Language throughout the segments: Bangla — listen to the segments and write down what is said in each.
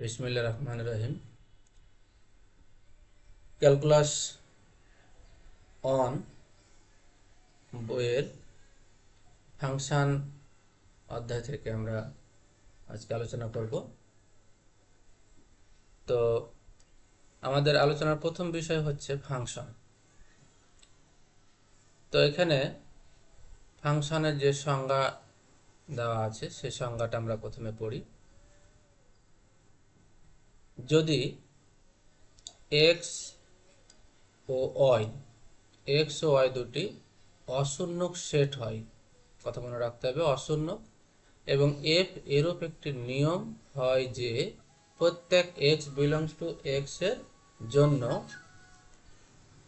বিসমিল্লা রহমান রহিম। ক্যালকুলাস অন বইয়ের ফাংশন অধ্যায় থেকে আমরা আজকে আলোচনা করব। তো আমাদের আলোচনার প্রথম বিষয় হচ্ছে ফাংশন। তো এখানে ফাংশনের যে সংজ্ঞা দেওয়া আছে সেই সংজ্ঞাটা আমরা প্রথমে পড়ি। যদি এক্স ও ওয়াই এক্স ও ওয়াই দুটি অশূন্যক সেট হয়, কথা মনে রাখতে হবে, অশূন্যক, এবং এফ এরূপ একটি নিয়ম হয় যে প্রত্যেক এক্স বিলংস টু এক্সের জন্য,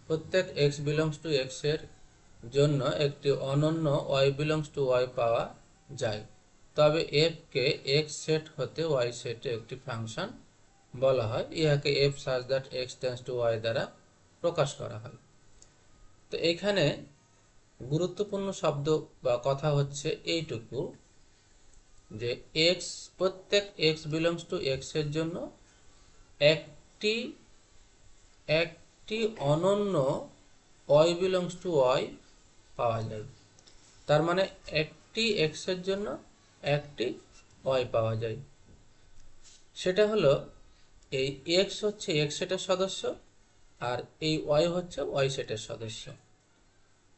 প্রত্যেক এক্স বিলংস টু এক্সের জন্য একটি অনন্য ওয়াই বিলংস টু ওয়াই পাওয়া যায়। তবে এফ কে এক্স সেট হতে ওয়াই সেটে একটি ফাংশন বলা হয়, ইহাকে F such that X tends to Y দ্বারা প্রকাশ করা হয় তো এখানে গুরুত্বপূর্ণ শব্দ বা কথা হচ্ছে এইটুকু, যে এক্স প্রত্যেক এক্স বিলংস টু এক্সের জন্য একটি একটি অনন্য ওয়াই বিলংস টু ওয়াই পাওয়া যায়। তার মানে একটি এক্সের জন্য একটি ওয়াই পাওয়া যায়। সেটা হলো এই এক্স হচ্ছে এক্স সেটের সদস্য আর এই ওয়াই হচ্ছে ওয়াই সেটের সদস্য।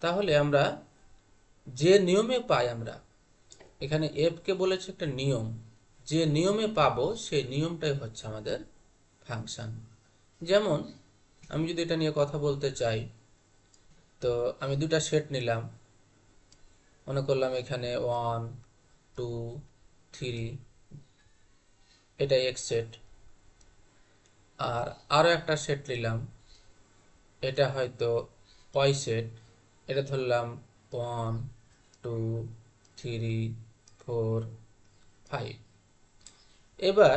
তাহলে আমরা যে নিয়মে পাই আমরা, এখানে এফ কে বলেছে একটা নিয়ম, যে নিয়মে পাবো সেই নিয়মটাই হচ্ছে আমাদের ফাংশন। যেমন আমি যদি এটা নিয়ে কথা বলতে চাই, তো আমি দুটা সেট নিলাম। মনে করলাম এখানে ওয়ান টু থ্রি এটা এক্স সেট। আর আরও একটা সেট নিলাম। এটা হয়তো পয় সেট এটা ধরলাম one two three four five এবার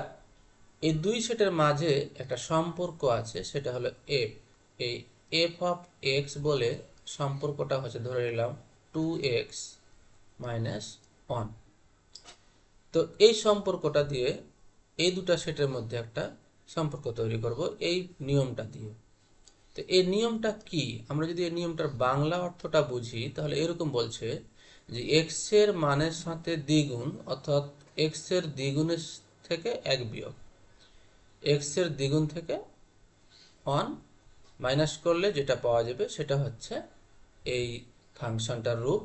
এই দুই সেটের মাঝে একটা সম্পর্ক আছে, সেটা হলো এফ এই এফ অফ এক্স বলে সম্পর্কটা হচ্ছে ধরে নিলাম টু এক্স মাইনাস ওয়ান তো এই সম্পর্কটা দিয়ে এই দুটা সেটের মধ্যে একটা সম্পর্ক তৈরি করব এই নিয়মটা দিয়ে। তো এই নিয়মটা কি? আমরা যদি এই নিয়মটার বাংলা অর্থটা বুঝি, তাহলে এরকম বলছে যে এক্সের মানের সাথে দ্বিগুণ অর্থাৎ এক্সের দ্বিগুণের থেকে এক বিয়োগ। এক্সের দ্বিগুণ থেকে ওয়ান মাইনাস করলে যেটা পাওয়া যাবে সেটা হচ্ছে এই ফাংশনটার রূপ।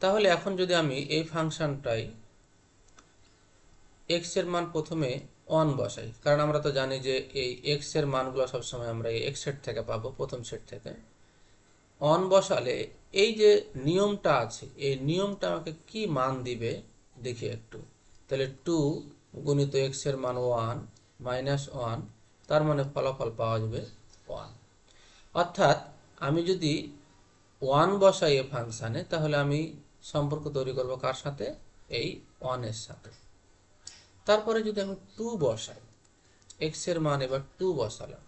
তাহলে এখন যদি আমি এই ফাংশনটাই এক্সের মান প্রথমে ওয়ান বসাই। কারণ আমরা তো জানি যে এই এক্সের মানগুলো সবসময় আমরা এই এক্স সেট থেকে পাবো, প্রথম সেট থেকে। অন বসালে এই যে নিয়মটা আছে, এই নিয়মটা আমাকে কি মান দিবে? দেখি একটু। তাহলে টু গুণিত এক্সের মান ওয়ান মাইনাস ওয়ান তার মানে ফলাফল পাওয়া যাবে ওয়ান অর্থাৎ আমি যদি ওয়ান বসাই এ ফাংশানে তাহলে আমি সম্পর্ক তৈরি করব কার সাথে? এই ওয়ানের সাথে। তারপরে যদি আমি টু বসাই এক্সের মান এবার টু বসালাম।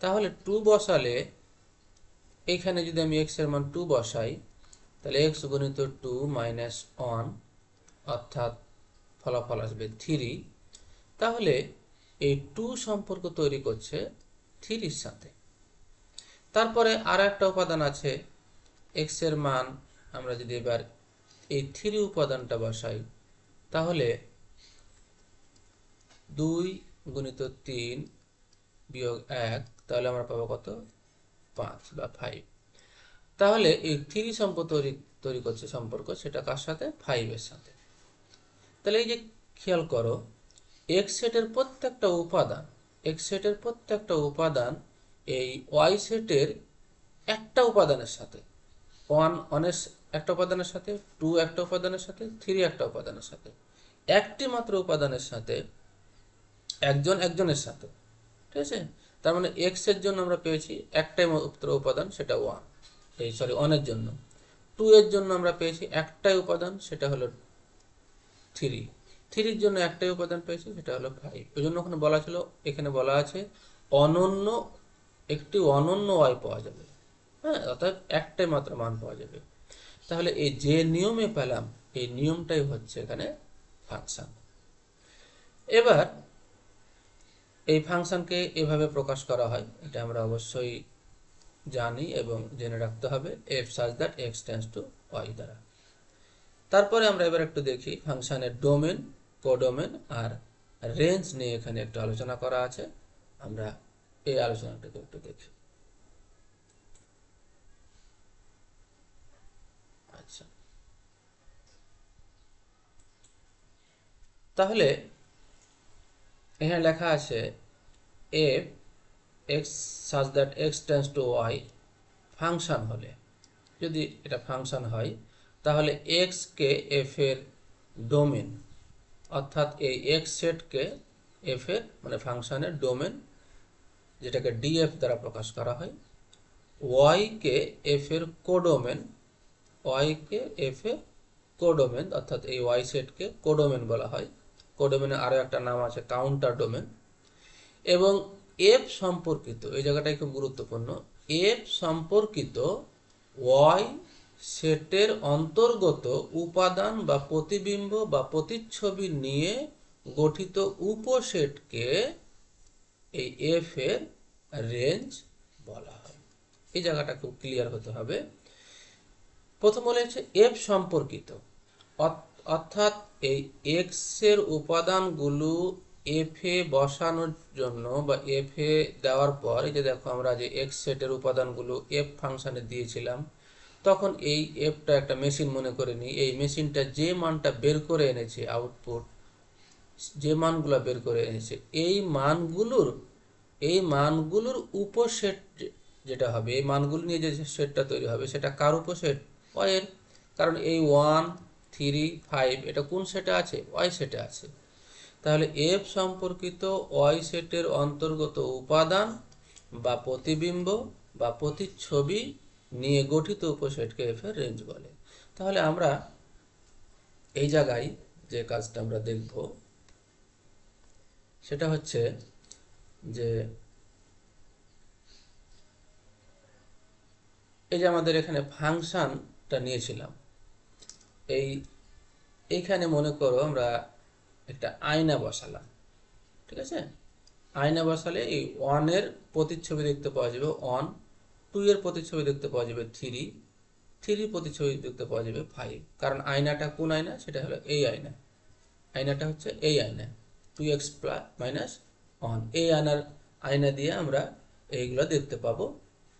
তাহলে টু বসালে এখানে যদি আমি এক্সের মান টু বসাই, তাহলে এক্স গণিত টু মাইনাস ওয়ান অর্থাৎ ফলাফল আসবে থ্রি তাহলে এই টু সম্পর্ক তৈরি করছে থ্রির সাথে। তারপরে আর একটা উপাদান আছে এক্সের মান আমরা যদি এবার এই থ্রি উপাদানটা বসাই, তাহলে দুই গুণিত তিন বিয়োগ এক, তাহলে আমরা পাবো কত? পাঁচ বা ফাইভ তাহলে এই থ্রি সম্পর্ক তৈরি তৈরি করছে সম্পর্ক, সেটা কার সাথে? ফাইভের সাথে। তাহলে এই যে খেয়াল করো এক্স সেটের প্রত্যেকটা উপাদান এক্স সেটের প্রত্যেকটা উপাদান এই ওয়াই সেটের একটা উপাদানের সাথে। ওয়ান অনের একটা উপাদানের সাথে টু একটা উপাদানের সাথে থ্রি একটা উপাদানের সাথে। একটি মাত্র উপাদানের সাথে একজন একজনের সাথে। ঠিক আছে? তার মানে এক্সের জন্য আমরা পেয়েছি একটাই মাত্র উপাদান, সেটা ওয়ান এই সরি ওয়ানের জন্য। টু এর জন্য আমরা পেয়েছি একটাই উপাদান, সেটা হলো থ্রি থ্রির জন্য একটাই উপাদান পেয়েছি, সেটা হলো ফাইভ ওই জন্য ওখানে বলা ছিল, এখানে বলা আছে অনন্য, একটি অনন্য ওয়াই পাওয়া যাবে। হ্যাঁ অর্থাৎ একটাই মাত্র মান পাওয়া যাবে। তাহলে এই যে নিয়মে পেলাম, এই নিয়মটাই হচ্ছে এখানে ফাংশন এবার এই ফাংশনকে এভাবে প্রকাশ করা হয়, এটা আমরা অবশ্যই জানি এবং জেনে রাখতে হবে F such that X tends to Y দ্বারা। তারপরে আমরা এবার একটু দেখি ফাংশনের ডোমেন, কোডোমেন আর রেঞ্জ নিয়ে এখানে একটু আলোচনা করা আছে। আমরা এই আলোচনাটাকে একটু দেখি। আচ্ছা। তাহলে এখানে লেখা আছে F X such that X tends to Y function হলে। যদি এটা ফাংশান হয়, তাহলে এক্সকে এফ এর ডোমেন অর্থাৎ এই এক্স সেটকে এফ এর মানে ফাংশানের ডোমেন যেটাকে ডিএফ দ্বারা প্রকাশ করা হয় ওয়াইকে এফ এর কোডোমেন ওয়াইকে এফ এর কোডোমেন অর্থাৎ এই ওয়াই সেটকে কোডোমেন বলা হয়। কোডোমেনের আরও একটা নাম আছে কাউন্টার ডোমেন এবং এফ সম্পর্কিত, এই জায়গাটাই খুব গুরুত্বপূর্ণ এফ সম্পর্কিত ওয়াই সেটের অন্তর্গত উপাদান বা প্রতিবিম্ব বা প্রতিচ্ছবি নিয়ে গঠিত উপসেটকে এই এফ এর রেঞ্জ বলা হয়। এই জায়গাটা খুব ক্লিয়ার হতে হবে। প্রথম বলেছে এফ সম্পর্কিত। অর্থাৎ এই এক্সের উপাদানগুলো এফ বসানোর জন্য বা এফ এ দেওয়ার পর, এই যে দেখো আমরা যে এক্স সেটের উপাদানগুলো এফ ফাংশনে দিয়েছিলাম, তখন এই এফটা একটা মেশিন মনে করে নিই। এই মেশিনটা যে মানটা বের করে এনেছে আউটপুট যে মানগুলো বের করে এনেছে, এই মানগুলোর এই মানগুলোর উপসেট যেটা হবে, এই মানগুলো নিয়ে যে সেটটা তৈরি হবে, সেটা কার উপসেট? ওয়াইয়ের কারণ এই ওয়ান থ্রি ফাইভ, এটা কোন সেটে আছে? ওয়াই সেটে আছে। তাহলে এফ সম্পর্কিত ওয়াই সেটের অন্তর্গত উপাদান বা প্রতিবিম্ব বা প্রতিচ্ছবি নিয়ে গঠিত উপসেটকে এফ এর রেঞ্জ বলে। তাহলে আমরা এই জায়গায় যে কাজটা আমরা দেখব, সেটা হচ্ছে যে এই যে আমাদের এখানে ফাংশনটা নিয়েছিলাম এই, এইখানে মনে করো আমরা একটা আয়না বসালাম, ঠিক আছে? আয়না বসালে এই ওয়ানের প্রতিচ্ছবি দেখতে পাওয়া যাবে ওয়ান টু এর প্রতিচ্ছবি দেখতে পাওয়া যাবে থ্রি থ্রি প্রতিচ্ছবি দেখতে পাওয়া যাবে ফাইভ কারণ আয়নাটা কোন আয়না? সেটা হলো এই আয়না। আয়নাটা হচ্ছে এই আয়না two X plus minus one এই আয়নার আয়না দিয়ে আমরা এইগুলো দেখতে পাবো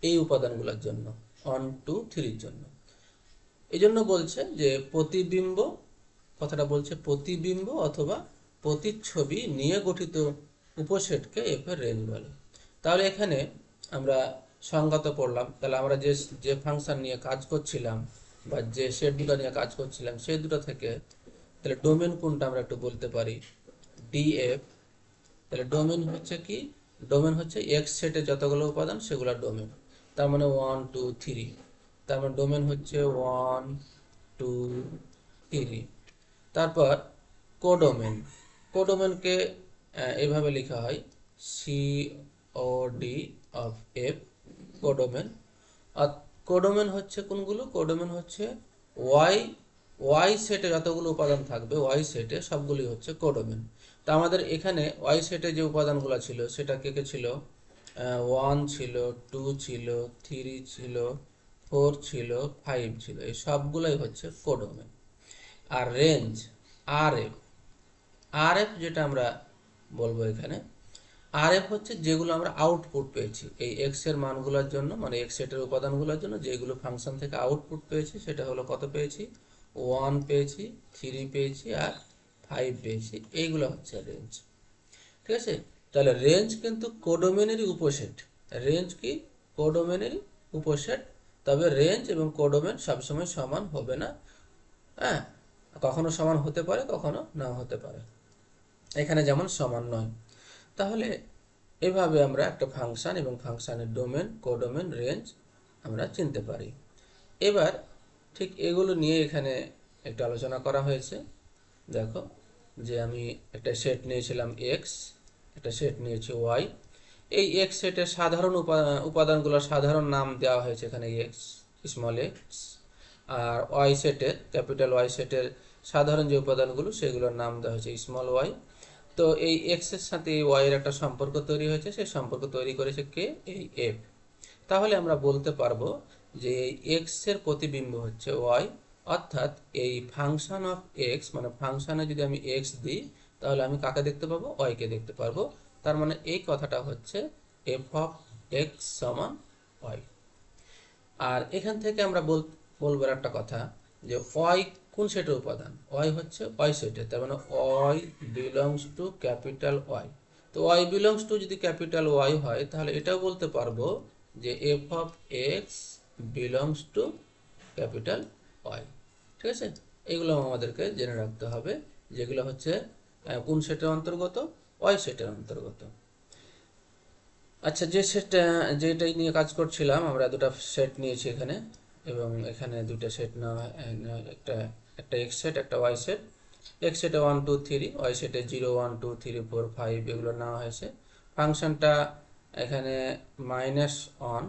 এই উপাদানগুলোর জন্য ওয়ান টু থ্রির জন্য। এই জন্য বলছে যে প্রতিবিম্ব, কথাটা বলছে প্রতিবিম্ব অথবা প্রতিচ্ছবি নিয়ে গঠিত উপসেটকে এফ এর রেঞ্জ বলে। তাহলে এখানে আমরা সংগত পড়লাম। তাহলে আমরা যে যে ফাংশন নিয়ে কাজ করছিলাম বা যে সেট দুটো নিয়ে কাজ করছিলাম, সেই দুটো থেকে তাহলে ডোমেন কোনটা আমরা একটু বলতে পারি? ডিএফ তাহলে ডোমেন হচ্ছে কি? ডোমেন হচ্ছে এক্স সেটে যতগুলো উপাদান সেগুলো ডোমেন। তার মানে ওয়ান টু থ্রি তার মানে ডোমেন হচ্ছে ওয়ান টু থ্রি তারপর কোডোমেন কোডোমেনকে এভাবে লেখা হয় C O D of F codomain R codomain হচ্ছে কোনগুলো? কোডোমেন হচ্ছে ওয়াই ওয়াই সেটে যতগুলো উপাদান থাকবে ওয়াই সেটে সবগুলি হচ্ছে কোডোমেন তা আমাদের এখানে ওয়াই সেটে যে উপাদানগুলো ছিল, সেটা কে কে ছিল? ওয়ান ছিল টু ছিল থ্রি ছিল ফোর ছিল, ফাইভ ছিল, এই সবগুলোই হচ্ছে কোডোমেন আর রেঞ্জ আর এফ আর এফ যেটা আমরা বলব এখানে আর এফ হচ্ছে যেগুলো আমরা আউটপুট পেয়েছি। এই এক্সের মানগুলোর জন্য মানে এক্স সেটের উপাদানগুলোর জন্য যেগুলো ফাংশন থেকে আউটপুট পেয়েছি, সেটা হলো কত পেয়েছি? ওয়ান পেয়েছি, থ্রি পেয়েছি, আর ফাইভ পেয়েছি। এইগুলো হচ্ছে রেঞ্জ। ঠিক আছে? তাহলে রেঞ্জ কিন্তু কোডোমেনেরই উপসেট। রেঞ্জ কি? কোডোমেনেরই উপসেট। তবে রেঞ্জ এবং কোডোমেন সবসময় সমান হবে না। হ্যাঁ কখনো সমান হতে পারে, কখনো না হতে পারে। এখানে যেমন সমান নয়। তাহলে এভাবে আমরা একটা ফাংশন এবং ফাংশানের ডোমেন কোডোমেন রেঞ্জ আমরা চিনতে পারি। এবার ঠিক এগুলো নিয়ে এখানে একটু আলোচনা করা হয়েছে। দেখো যে আমি একটা সেট নিয়েছিলাম এক্স একটা সেট নিয়েছি ওয়াই এই এক্স সেটের সাধারণ উপাদানগুলোর সাধারণ নাম দেওয়া হয়েছে এখানে এক্স স্মল এক্স আর ওয়াই সেটের ক্যাপিটাল ওয়াই সেটের সাধারণ যে উপাদানগুলো সেগুলোর নাম দেওয়া হয়েছে স্মল ওয়াই তো এই এক্সের সাথে এই ওয়াই এর একটা সম্পর্ক তৈরি হয়েছে, সেই সম্পর্ক তৈরি করেছে কে? এই এফ তাহলে আমরা বলতে পারব যে এই এক্সের প্রতিবিম্ব হচ্ছে ওয়াই অর্থাৎ এই ফাংশন অফ এক্স মানে ফাংশনে যদি আমি এক্স দিই, তাহলে আমি কাকে দেখতে পাবো? ওয়াইকে দেখতে পারব। তার মানে এই কথাটা হচ্ছে এফ অফ এক্স সমান ওয়াই আর এখান থেকে আমরা বল বলবার একটা কথা, যে ওয়াই কোন সেটের উপাদান? ওয়াই হচ্ছে ওয়াই সেটের তার মানে Y belongs to capital Y তো ওয়াই বিলংস টু যদি ক্যাপিটাল ওয়াই হয়, তাহলে এটাও বলতে পারব যে F of X belongs to capital Y ঠিক আছে? এগুলো আমাদেরকে জেনে রাখতে হবে, যেগুলো হচ্ছে কোন সেটের অন্তর্গত? ওয়াই সেটের অন্তর্গত। আচ্ছা যে সেটটা যেটাই নিয়ে কাজ করছিলাম, আমরা দুটো সেট নিয়েছি এখানে, এবং এখানে দুটো সেট নেওয়া একটা একটা এক্স সেট একটা ওয়াই সেট এক্স সেটে ওয়ান টু থ্রি ওয়াই সেটে zero one two three four five এগুলো নেওয়া হয়েছে। ফাংশনটা এখানে মাইনাস অন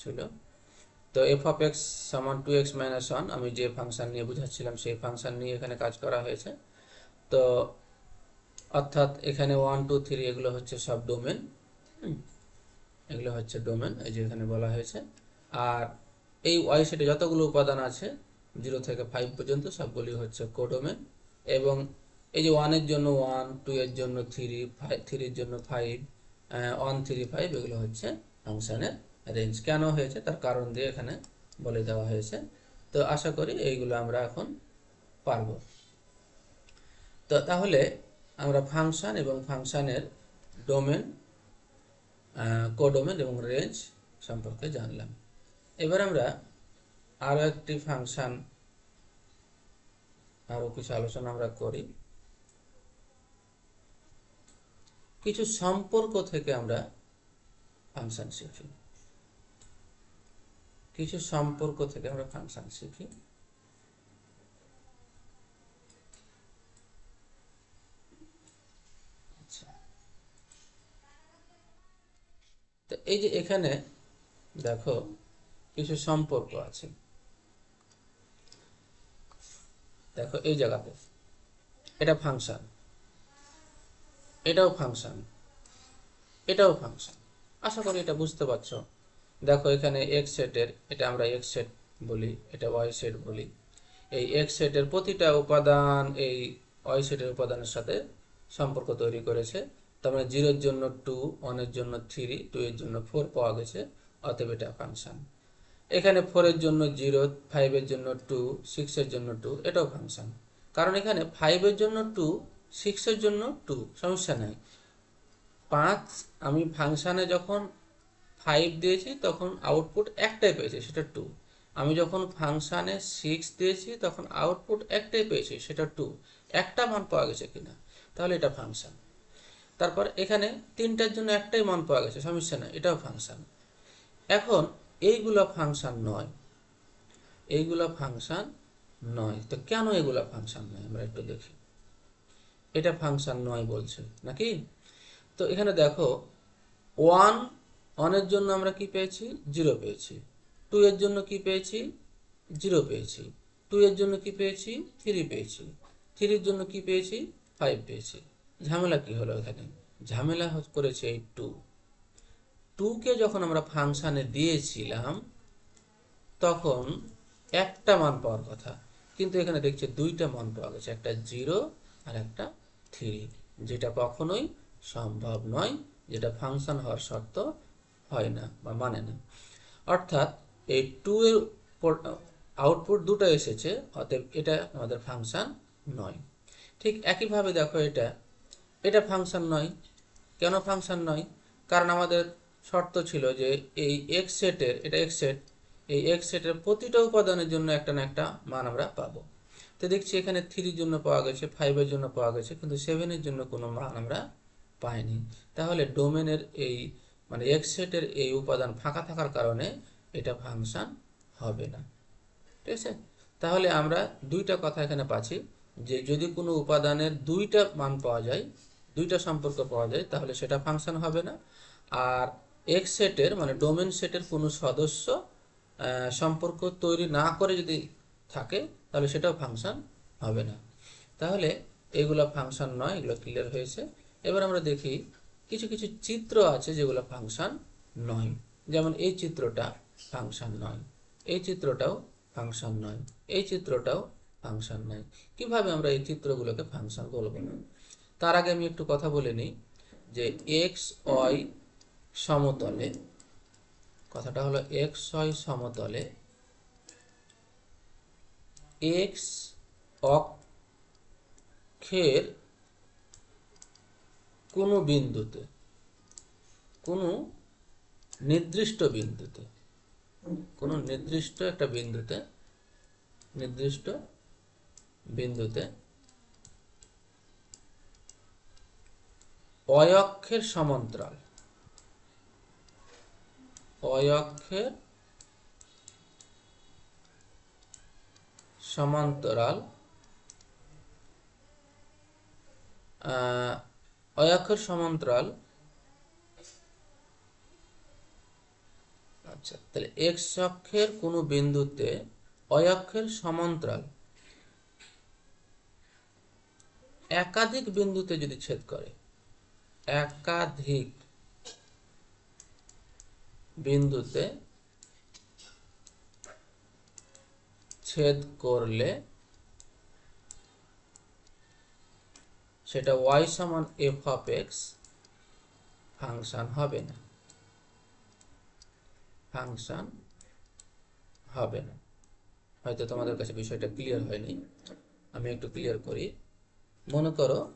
ছিল। তো এফ অফ এক্স সমান টু এক্স মাইনাস ওয়ান আমি যে ফাংশন নিয়ে বুঝাচ্ছিলাম, সেই ফাংশন নিয়ে এখানে কাজ করা হয়েছে। তো অর্থাৎ এখানে ওয়ান টু থ্রি এগুলো হচ্ছে সব ডোমেন এগুলো হচ্ছে ডোমেন এই যে এখানে বলা হয়েছে। আর এই ওয়াই সেটে যতগুলো উপাদান আছে জিরো থেকে ফাইভ পর্যন্ত সবগুলি হচ্ছে কোডোমেন এবং এই যে ওয়ানের জন্য ওয়ান টু এর জন্য থ্রি ফাইভ থ্রির জন্য ফাইভ ওয়ান থ্রি ফাইভ এগুলো হচ্ছে ফাংশনের রেঞ্জ কেন হয়েছে? তার কারণ দিয়ে এখানে বলে দেওয়া হয়েছে। তো আশা করি এইগুলো আমরা এখন পারব। তো তাহলে আমরা ফাংশন এবং ফাংশনের ডোমেন কোডোমেন এবং রেঞ্জ সম্পর্কে জানলাম। এবার আমরা আরও একটি ফাংশন আরও কিছু আলোচনা আমরা করি। কিছু সম্পর্ক থেকে আমরা ফাংশন শিখি। কিছু সম্পর্ক থেকে আমরা ফাংশন শিখি আচ্ছা তো এই যে এখানে দেখো কিছু সম্পর্ক আছে। দেখো এই জায়গাতে এটা ফাংশন এটাও ফাংশন এটাও ফাংশন আশা করি এটা বুঝতে পারছ। দেখো এখানে এক্স সেটের এটা আমরা এক্স সেট বলি, এটা ওয়াই সেট বলি। এই এক্স সেটের প্রতিটা উপাদান এই ওয়াই সেটের উপাদানের সাথে সম্পর্ক তৈরি করেছে। তার মানে জিরোর জন্য টু ওয়ানের জন্য থ্রি টু এর জন্য ফোর পাওয়া গেছে, অতএব এটা ফাংশন এখানে ফোরের জন্য জিরো ফাইভের জন্য টু সিক্সের জন্য টু এটাও ফাংশন কারণ এখানে ফাইভের জন্য টু সিক্সের জন্য টু সমস্যা নেই। পাঁচ, আমি ফাংশানে যখন ফাইভ দিয়েছি, তখন আউটপুট একটাই পেয়েছি, সেটা টু আমি যখন ফাংশানে সিক্স দিয়েছি, তখন আউটপুট একটাই পেয়েছি, সেটা টু একটা মান পাওয়া গেছে কিনা? তাহলে এটা ফাংশন তারপর এখানে তিনটার জন্য একটাই মান পাওয়া গেছে, সমস্যা না এটাও ফাংশান এখন এইগুলো ফাংশান নয়, এইগুলো ফাংশান নয়। তো কেন এগুলো ফাংশান নয়? আমরা একটু দেখি। এটা ফাংশান নয় বলছে, নাকি? তো এখানে দেখো ওয়ান ওয়ানের জন্য আমরা কি পেয়েছি? জিরো পেয়েছি। টু এর জন্য কি পেয়েছি? জিরো পেয়েছি। টু এর জন্য কি পেয়েছি? থ্রি পেয়েছি। থ্রির জন্য কি পেয়েছি? ফাইভ পেয়েছি। ঝামেলা কি হলো এখানে? ঝামেলা করেছে এই টু টুকে যখন আমরা ফাংশানে দিয়েছিলাম, তখন একটা মান পাওয়ার কথা। কিন্তু এখানে দেখছি দুইটা মান পাওয়া গেছে, একটা জিরো আর একটা থ্রি যেটা কখনোই সম্ভব নয়, যেটা ফাংশন হওয়ার শর্ত হয় না বা মানে না। অর্থাৎ এই টু এর আউটপুট দুটো এসেছে, অতএব এটা আমাদের ফাংশন নয়। ঠিক একইভাবে দেখো এটা এটা ফাংশন নয়। কেন ফাংশন নয়? কারণ আমাদের শর্ত ছিল যে এই এক্স সেটের এটা এক্স সেট এই এক্স সেটের প্রতিটা উপাদানের জন্য একটা না একটা মান আমরা পাবো। তো দেখছি এখানে থ্রির জন্য পাওয়া গেছে ফাইভের জন্য পাওয়া গেছে, কিন্তু সেভেনের জন্য কোনো মান আমরা পাইনি। তাহলে ডোমেনের এই মানে এক্স সেটের এই উপাদান ফাঁকা থাকার কারণে এটা ফাংশন হবে না। ঠিক আছে? তাহলে আমরা দুইটা কথা এখানে পাচ্ছি, যে যদি কোনো উপাদানের দুইটা মান পাওয়া যায় দুইটা সম্পর্ক পাওয়া যায়, তাহলে সেটা ফাংশন হবে না। আর এক্স সেটের মানে ডোমেন সেটের কোনো সদস্য সম্পর্ক তৈরি না করে যদি থাকে, তাহলে সেটাও ফাংশন হবে না। তাহলে এগুলো ফাংশন নয়, এগুলো ক্লিয়ার হয়েছে। এবার আমরা দেখি কিছু কিছু চিত্র আছে যেগুলো ফাংশন নয়। যেমন এই চিত্রটা ফাংশন নয়, এই চিত্রটাও ফাংশন নয়, এই চিত্রটাও ফাংশন নয়। কীভাবে আমরা এই চিত্রগুলোকে ফাংশন বলব? তার আগে আমি একটু কথা বলে নিই যে এক্স ওয়াই সমতলে, কথাটা হলো এক্স ওয়াই সমতলে এক্স অক্ষের কোনো বিন্দুতে, কোনো নির্দিষ্ট বিন্দুতে, কোনো নির্দিষ্ট একটা বিন্দুতে, নির্দিষ্ট বিন্দুতে অয়ক্ষের সমান্তরাল। অয়ক্ষের সমান্তরাল অয়ক্ষের সমান্তরাল আচ্ছা তাহলে এক্স অক্ষের কোনো বিন্দুতে অয়ক্ষের সমান্তরাল একাধিক বিন্দুতে যদি ছেদ করে একাধিক বিন্দুতে ছেদ করলে সেটা ওয়াই সমান এফ অফ এক্স ফাংশন হবে না। ফাংশন হবে না। হয়তো তোমাদের কাছে বিষয়টা ক্লিয়ার হয়নি। আমি একটু ক্লিয়ার করি। মনে করো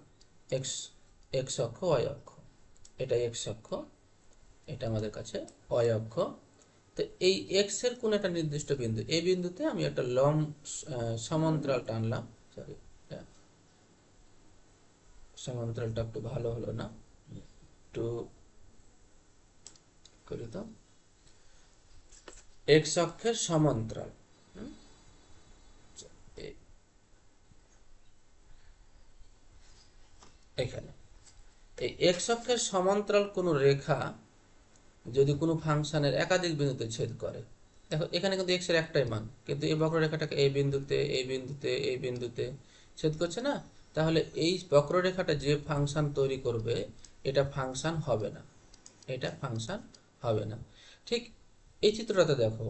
এক্স এক্স অক্ষ ওয়াই অক্ষ। এটা এক্স অক্ষ এটা আমাদের কাছে ওয়াই অক্ষ। তো এই এক্সের কোন একটা নির্দিষ্ট বিন্দু এই বিন্দুতে আমি একটা আহ, সমান্তরাল টানলাম। সরি সমান্তরালটা একটু ভালো হলো না। একটু করি তো এক্স অক্ষের সমান্তরাল। এখানে। এই এক্স অক্ষের সমান্তরাল কোনো রেখা যদি কোনো ফাংশনের একাধিক বিন্দুতে ছেদ করে, দেখো এখানে কিন্তু এক্সের একটাই মান, কিন্তু এই বক্ররেখাটাকে এই বিন্দুতে এই বিন্দুতে এই বিন্দুতে ছেদ করছে না? তাহলে এই বক্ররেখাটা যে ফাংশন তৈরি করবে, এটা ফাংশন হবে না। এটা ফাংশন হবে না। ঠিক এই চিত্রটাতে দেখো,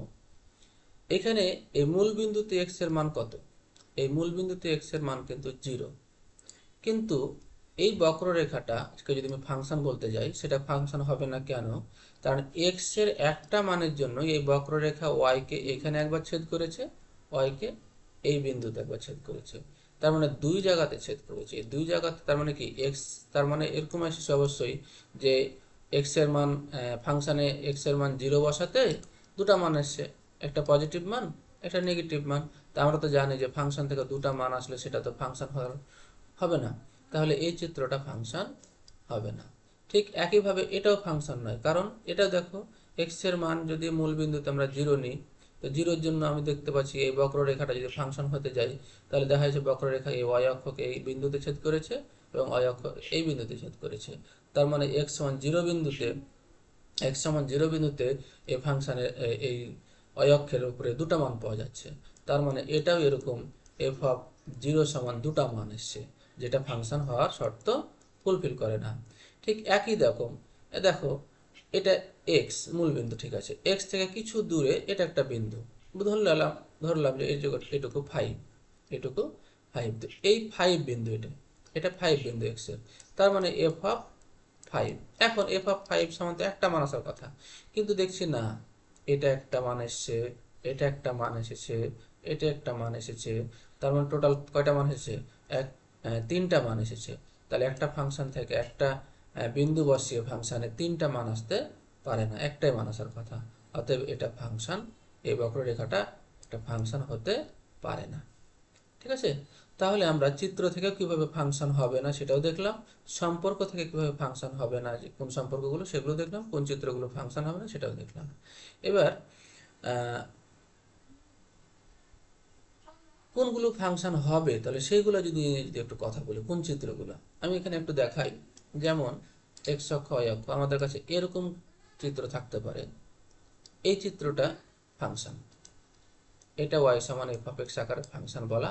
এখানে এই মূল বিন্দুতে এক্স মান কত? এই মূল বিন্দুতে এক্স মান কিন্তু জিরো কিন্তু এই বক্ররেখাটাকে যদি আমি ফাংশন বলতে যাই, সেটা ফাংশন হবে না কেন? কারণ এক্সের একটা মানের জন্য এই বক্ররেখা ওয়াই কে এখানে একবার ছেদ করেছে ওয়াই কে এই বিন্দুতে একবার ছেদ করেছে। তার মানে দুই জায়গাতে ছেদ করেছে। দুই জায়গাতে তার মানে কি? এক্স তার মানে এরকম এসেছে অবশ্যই যে এক্সের মান ফাংশনে এক্সের মান জিরো বসাতে দুটা মান এসছে। একটা পজিটিভ মান, একটা নেগেটিভ মান। তা আমরা তো জানি যে ফাংশন থেকে দুটা মান আসলে সেটা তো ফাংশন হবে না। তাহলে এই চিত্রটা ফাংশন হবে না। ঠিক একইভাবে এটাও ফাংশন নয়, কারণ এটা দেখো এক্সের মান যদি মূল বিন্দুতে আমরা জিরো নিই, তো জিরোর জন্য আমি দেখতে পাচ্ছি এই বক্ররেখাটা যদি ফাংশন হতে যাই, তাহলে দেখা যাচ্ছে বক্ররেখা এই ওয়াই অক্ষকে এই বিন্দুতে ছেদ করেছে এবং ওয়াই অক্ষ এই বিন্দুতে ছেদ করেছে। তার মানে এক্স সমান জিরো বিন্দুতে এক্স সমান জিরো বিন্দুতে এই ফাংশনের এই অক্ষের উপরে দুটা মান পাওয়া যাচ্ছে। তার মানে এটাও এরকম এফ অফ জিরো সমান দুটা মান এসছে। যেটা ফাংশন হওয়ার শর্ত ফুলফিল করে না। ঠিক একই রকম দেখো, এটা এক্স মূল বিন্দু ঠিক আছে এক্স থেকে কিছু দূরে এটা একটা বিন্দু। ধরলাম ধরলাম যে এই জগৎ এটুকু ফাইভ এটুকু ফাইভ এই ফাইভ বিন্দু এটা এটা ফাইভ বিন্দু এক্সের। তার মানে এফ অফ ফাইভ এখন এফ অফ ফাইভ সমান তো একটা মান আসার কথা, কিন্তু দেখছি না, এটা একটা মান এসছে, এটা একটা মান এসেছে, এটা একটা মান এসেছে, তার মানে টোটাল কয়টা মান এসেছে? এক তিনটা মান এসেছে। তাহলে একটা ফাংশন থেকে একটা বিন্দু বসিয়ে ফাংশনে তিনটা মান আসতে পারে না। একটাই মান আসার কথা। অতএব এটা ফাংশন এই বক্ররেখাটা একটা ফাংশন হতে পারে না। ঠিক আছে? তাহলে আমরা চিত্র থেকে কীভাবে ফাংশন হবে না সেটাও দেখলাম। সম্পর্ক থেকে কীভাবে ফাংশন হবে না কোন সম্পর্কগুলো সেগুলো দেখলাম। কোন চিত্রগুলো ফাংশন হবে না সেটাও দেখলাম। এবার কোনগুলো ফাংশন হবে? তাহলে সেইগুলো যদি যদি একটু কথা বলি, কোন চিত্রগুলো? আমি এখানে একটু দেখাই। যেমন এক্স অক্ষ অক্ষ, আমাদের কাছে এরকম চিত্র থাকতে পারে। এই চিত্রটা ফাংশন এটা y সমান এফ অফ এক্স আকারে ফাংশন বলা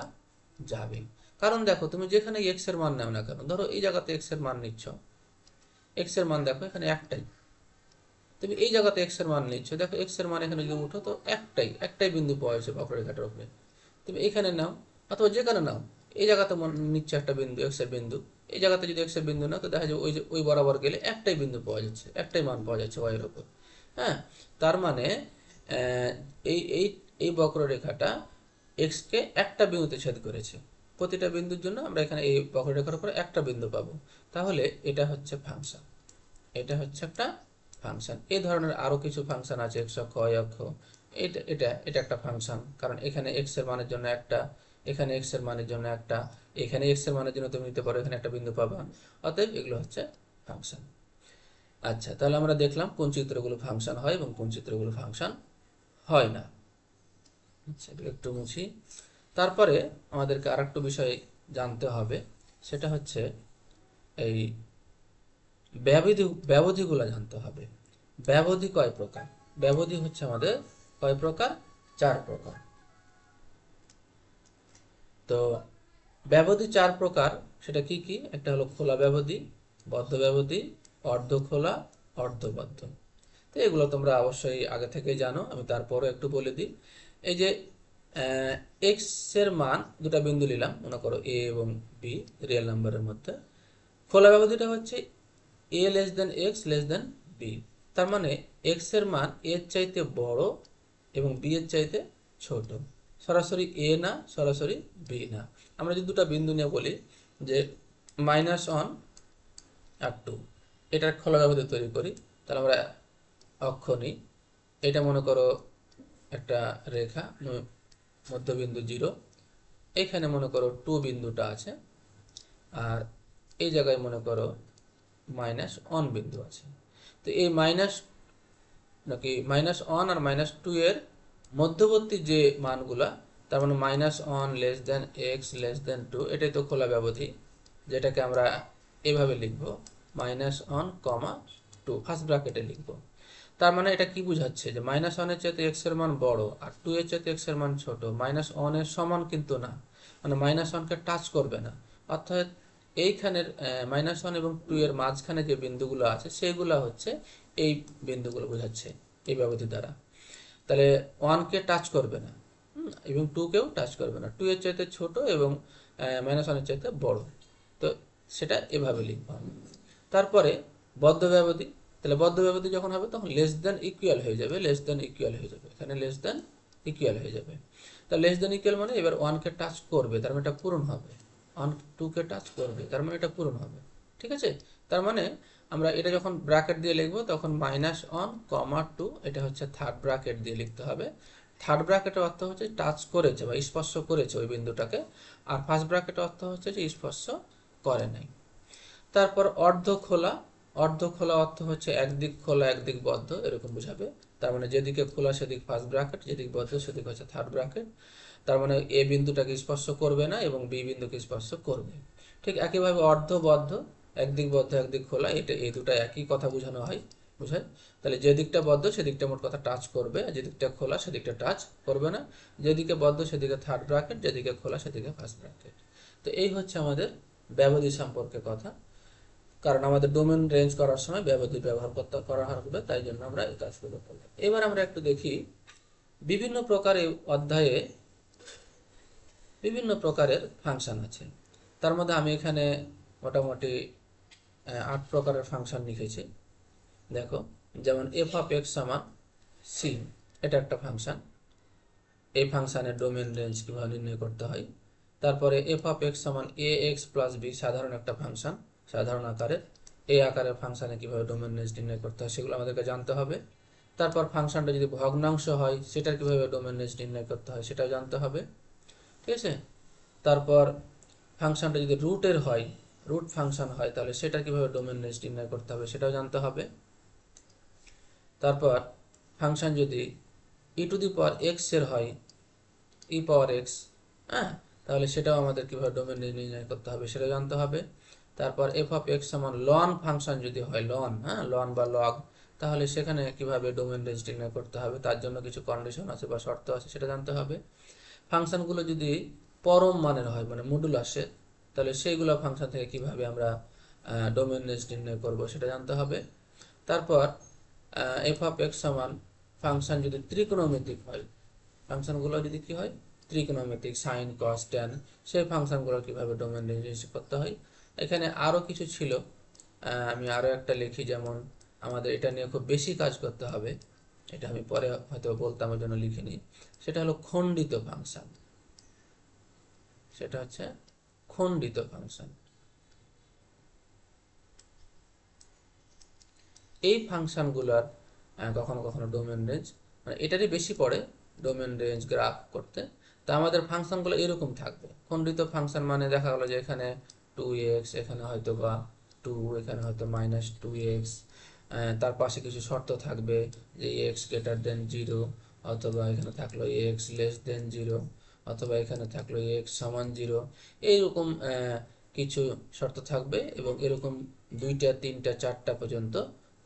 যাবে। কারণ দেখো, তুমি যেখানে এক্সের মান নাও না কেন, ধরো এই জায়গাতে এক্সের মান নিচ্ছ। এক্সের মান দেখো, এখানে একটাই। তুমি এই জায়গাতে এক্সের মান নিচ্ছ। দেখো এক্সের মান এখানে যদি উঠো, তো একটাই একটাই বিন্দু পাওয়া যাচ্ছে বক্ররেখাটার উপরে। তুমি এখানে নাও, অথবা যেখানে নাও, এই জায়গাতে নিচ্ছে একটা বিন্দু এক্সের বিন্দু। এই জায়গাতে যদি এক্সের বিন্দু নাও, তো দেখা যায় ওই যে, ওই বরাবর গেলে একটাই বিন্দু পাওয়া যাচ্ছে, একটাই মান পাওয়া যাচ্ছে ওয়াইয়ের উপর। হ্যাঁ? তার মানে এই এই এই বক্ররেখাটা এক্সকে একটা বিন্দুতে ছেদ করেছে। প্রতিটা বিন্দুর জন্য আমরা এখানে এই বক্ররেখার উপর একটা বিন্দু পাবো। তাহলে এটা হচ্ছে ফাংশন এটা হচ্ছে একটা ফাংশন এই ধরনের আরও কিছু ফাংশন আছে এক্স অক্ষ অক্ষ। এটা এটা এটা একটা ফাংশন কারণ এখানে এক্সের মানের জন্য একটা, এখানে এক্সের মানের জন্য একটা, এখানে এক্সের মানের জন্য তুমি নিতে পারো, এখানে একটা বিন্দু পাবা। অতএব এগুলো হচ্ছে ফাংশন আচ্ছা তাহলে আমরা দেখলাম কোন চিত্রগুলো ফাংশন হয় এবং কোন চিত্রগুলো ফাংশন হয় না। আচ্ছা এগুলো একটু মুছি। তারপরে আমাদেরকে আরেকটু বিষয় জানতে হবে, সেটা হচ্ছে এই ব্যবধি, ব্যবধিগুলো জানতে হবে। ব্যবধি কয় প্রকার? ব্যবধি হচ্ছে আমাদের কয় প্রকার, চার প্রকার। তো ব্যবধি চার প্রকার, সেটা কি কি? একটা হলো খোলা ব্যবধি, বদ্ধ ব্যবধি, অর্ধ খোলা অর্ধবদ্ধ তো এগুলো তোমরা অবশ্যই আগে থেকেই জানো, আমি তারপরও একটু বলে দিই। এই যে এক্সের মান দুটো বিন্দু নিলাম, মনে করো এ এবং বি রিয়েল নাম্বারের মধ্যে। খোলা ব্যবধিটা হচ্ছে A less than X less than B তার মানে এক্সের মান এর চাইতে বড় এবং বি এর চাইতে ছোট। সরাসরি এ না, সরাসরি বি না। আমরা যদি দুটো বিন্দু নিয়ে বলি যে মাইনাস ওয়ান আর টু এটার খোলা ব্যবধি তৈরি করি, তাহলে আমরা অক্ষ নিই। এটা মনে করো একটা রেখা মধ্যবিন্দু জিরো এখানে মনে করো টু বিন্দুটা আছে। আর এই জায়গায় মনে করো মাইনাস ওয়ান বিন্দু আছে। তো এই মাইনাস নাকি মাইনাস ওয়ান আর মাইনাস টু এর মধ্যবর্তী যে মানগুলা, তার মানে minus one less than X less than two এটাই তো খোলা ব্যবধি, যেটাকে আমরা এভাবে লিখব minus one comma two first ব্র্যাকেটে লিখব। তার মানে এটা কি বোঝাচ্ছে যে মাইনাস ওয়ানের চাইতে এক্সের মান বড় আর টু এর চাইতে এক্সের মান ছোট মাইনাস ওয়ানের সমান কিন্তু না মানে মাইনাস ওয়ানকে টাচ করবে না অর্থাৎ এইখানের মাইনাস ওয়ান এবং টু এর মাঝখানে যে বিন্দুগুলো আছে, সেগুলো হচ্ছে এই বিন্দুগুলো বোঝাচ্ছে এই ব্যবধি দ্বারা। তাহলে ওয়ানকে টাচ করবে না এবং টুকেও টাচ করবে না। টু এর চাইতে ছোট এবং মাইনাস ওয়ানের চাইতে বড়। তো সেটা এভাবে লিখব। তারপরে বদ্ধ ব্যবধি, তাহলে বদ্ধ ব্যবধি যখন হবে তখন লেস দেন ইকুয়াল হয়ে যাবে লেস দেন ইকুয়াল হয়ে যাবে। এখানে লেস দেন ইকুয়াল হয়ে যাবে। তা লেস দেন ইকুয়াল মানে এবার ওয়ানকে টাচ করবে, তার মানে এটা পূরণ হবে। ওয়ান টুকে টাচ করবে, তার মানে এটা পূরণ হবে, ঠিক আছে? তার মানে আমরা এটা যখন ব্র্যাকেট দিয়ে লিখব, তখন মাইনাস অন কমা টু এটা হচ্ছে থার্ড ব্র্যাকেট দিয়ে লিখতে হবে। থার্ড ব্র্যাকেটের অর্থ হচ্ছে টাচ করেছে বা স্পর্শ করেছে ওই বিন্দুটাকে, আর ফার্স্ট ব্র্যাকেটের অর্থ হচ্ছে যে স্পর্শ করে নাই। তারপর অর্ধ খোলা অর্ধ খোলা অর্থ হচ্ছে একদিক খোলা, একদিক বদ্ধ, এরকম বোঝাবে। তার মানে যেদিকে খোলা, সেদিক ফার্স্ট ব্র্যাকেট যেদিক বদ্ধ, সেদিক হচ্ছে থার্ড ব্র্যাকেট তার মানে এ বিন্দুটাকে স্পর্শ করবে না এবং বি বিন্দুকে স্পর্শ করবে। ঠিক একইভাবে অর্ধবদ্ধ একদিক বদ্ধ, একদিক খোলা, এটা এই দুটো একই কথা বোঝানো হয় বুঝায় তাহলে যে দিকটা বদ্ধ, সেদিকটা মোট কথা টাচ করবে, আর যেদিকটা খোলা, সেদিকটা টাচ করবে না। যেদিকে বদ্ধ, সেদিকে থার্ড ব্র্যাকেট যেদিকে খোলা, সেদিকে ফার্স্ট ব্র্যাকেট তো এই হচ্ছে আমাদের ব্যবধি সম্পর্কে কথা। কারণ আমাদের ডোমেন রেঞ্জ করার সময় ব্যবধি ব্যবহার করতে করা হবে, তাই জন্য আমরা এই কাজগুলো করলাম। এবার আমরা একটু দেখি বিভিন্ন প্রকার এই অধ্যায়ে বিভিন্ন প্রকারের ফাংশন আছে। তার মধ্যে আমি এখানে মোটামুটি আট প্রকারের ফাংশন লিখেছি। দেখো, যেমন এফ অফ এক্স সমান সি এটা একটা ফাংশন এই ফাংশনের ডোমেন রেঞ্জ কীভাবে নির্ণয় করতে হয়? তারপরে এফ অফ এক্স সমান এ এক্স প্লাস বি সাধারণ একটা ফাংশন সাধারণ আকারের এই আকারের ফাংশানে কীভাবে ডোমেন রেঞ্জ নির্ণয় করতে হয় সেগুলো আমাদেরকে জানতে হবে। তারপর ফাংশনটা যদি ভগ্নাংশ হয়, সেটার কীভাবে ডোমেন রেঞ্জ নির্ণয় করতে হয় সেটাও জানতে হবে। ঠিক আছে? তারপর ফাংশনটা যদি রুটের হয় রুট ফাংশন হয়, তাহলে সেটা কীভাবে ডোমেন রেঞ্জ নির্ণয় করতে হবে সেটাও জানতে হবে। তারপর ফাংশন যদি ই টু দি পাওয়ার এক্সের হয় ই পাওয়ার এক্স হ্যাঁ? তাহলে সেটাও আমাদের কীভাবে ডোমেন রেঞ্জ নির্ণয় করতে হবে সেটা জানতে হবে। তারপর এফ অফ এক্স সমান লন ফাংশন যদি হয় লন হ্যাঁ? লন বা লগ তাহলে সেখানে কীভাবে ডোমেন রেঞ্জ নির্ণয় করতে হবে? তার জন্য কিছু কন্ডিশন আছে বা শর্ত আছে, সেটা জানতে হবে। ফাংশনগুলো যদি পরম মানের হয় মানে মডুল আসে তাহলে সেইগুলো ফাংশন থেকে কীভাবে আমরা ডোমেন রেঞ্জ নির্ণয় করব সেটা জানতে হবে। তারপর এফ অফ এক্স সমান ফাংশন যদি ত্রিকোণমিতিক হয় ফাংশনগুলো যদি কি হয়? ত্রিকোণমিতিক সাইন কস ট্যান সেই ফাংশনগুলো কীভাবে ডোমেন রেঞ্জ করতে হয়? এখানে আরও কিছু ছিল। আমি আরও একটা লিখি, যেমন আমাদের এটা নিয়ে খুব বেশি কাজ করতে হবে। এটা আমি পরে হয়তো বলতাম, ওই জন্য লিখিনি। সেটা হলো খণ্ডিত ফাংশন। সেটা হচ্ছে খণ্ডিত ফাংশন। এই ফাংশনগুলোর কখনো কখনো ডোমেন রেঞ্জ মানে এটারই বেশি পড়ে ডোমেন রেঞ্জ গ্রাফ করতে। তা আমাদের ফাংশনগুলো এরকম থাকবে। খণ্ডিত ফাংশন মানে দেখা গেলো যে এখানে টু এক্স এখানে হয়তো বা টু এখানে হয়তো মাইনাস টু এক্স তার পাশে কিছু শর্ত থাকবে যে এক্স গ্রেটার দেন জিরো অথবা এখানে থাকল এক্স লেস দেন জিরো অথবা এখানে থাকল এক্স সমান জিরো এইরকম কিছু শর্ত থাকবে এবং এরকম দুইটা, তিনটা, চারটা পর্যন্ত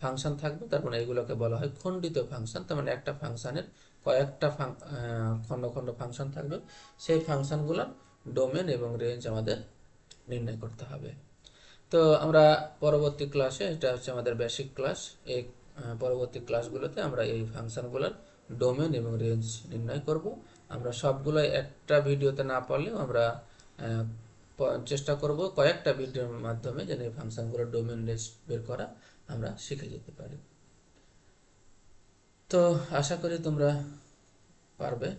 ফাংশন থাকবে। তার মানে এগুলোকে বলা হয় খণ্ডিত ফাংশন তার মানে একটা ফাংশনের কয়েকটা খণ্ড খণ্ড ফাংশন থাকবে। সেই ফাংশনগুলোর ডোমেন এবং রেঞ্জ আমাদের নির্ণয় করতে হবে। তো আমরা পরবর্তী ক্লাসে এটা হচ্ছে আমাদের বেসিক ক্লাস এই পরবর্তী ক্লাসগুলোতে আমরা এই ফাংশনগুলোর ডোমেন এবং রেঞ্জ নির্ণয় করব। আমরা সবগুলো একটা ভিডিওতে না পারলেও আমরা চেষ্টা করব কয়েকটা ভিডিওর মাধ্যমে যেন এই ফাংশনগুলোর ডোমেন রেঞ্জ বের করা আমরা শিখে যেতে পারি। তো আশা করি তোমরা পারবে।